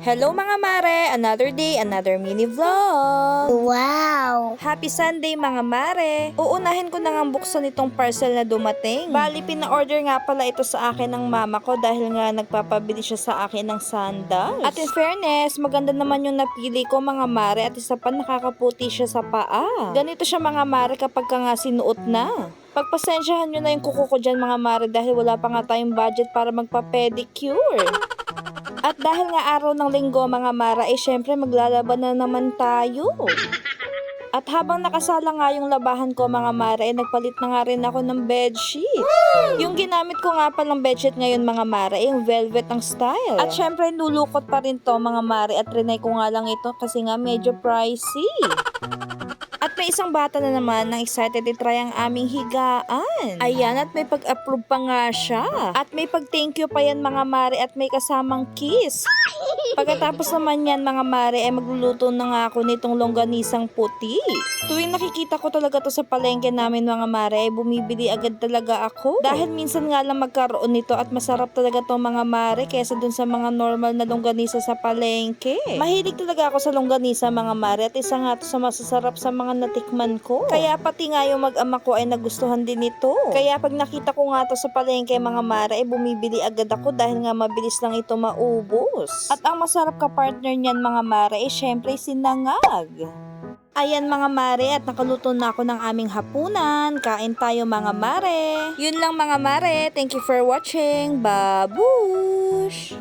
Hello mga mare! Another day, another mini vlog! Wow! Happy Sunday mga mare! Uunahin ko na nga buksan itong parcel na dumating. Bali, pina-order nga pala ito sa akin ng mama ko dahil nga nagpapabili siya sa akin ng sandals. At in fairness, maganda naman yung napili ko mga mare at isa pa nakakaputi siya sa paa. Ganito siya mga mare kapag ka nga sinuot na. Pagpasensyahan nyo na yung kuko ko dyan mga mare dahil wala pa nga tayong budget para magpa-pedicure. At dahil nga araw ng linggo mga mara, eh syempre maglalaban na naman tayo. At habang nakasala nga yung labahan ko mga mara, eh nagpalit na nga rin ako ng bedsheet. Yung ginamit ko nga palang bedsheet ngayon mga mara, eh, yung velvet ang style. At syempre nulukot pa rin to mga mare at rinay ko nga lang ito kasi nga medyo pricey. May isang bata na naman na excited i-try ang aming higaan. Ayan, at may pag-approve pa nga siya. At may pag-thank you pa yan mga mare at may kasamang kiss. Pagkatapos naman yan mga mare ay magluluto na nga ako nitong longganisang puti. Tuwing nakikita ko talaga to sa palengke namin mga mare ay bumibili agad talaga ako. Dahil minsan nga lang magkaroon nito at masarap talaga to mga mare kesa dun sa mga normal na longganisa sa palengke. Mahilig talaga ako sa longganisa mga mare at isa nga to sa masasarap sa mga natikman ko. Kaya pati nga yung mag-ama ko ay nagustuhan din ito. Kaya pag nakita ko nga to sa palengke mga mare ay bumibili agad ako dahil nga mabilis lang ito maubos. At ang masarap ka partner niyan mga mare ay syempre sinangag. Ayan mga mare at nakaluto na ako ng aming hapunan. Kain tayo mga mare. Yun lang mga mare. Thank you for watching. Babush!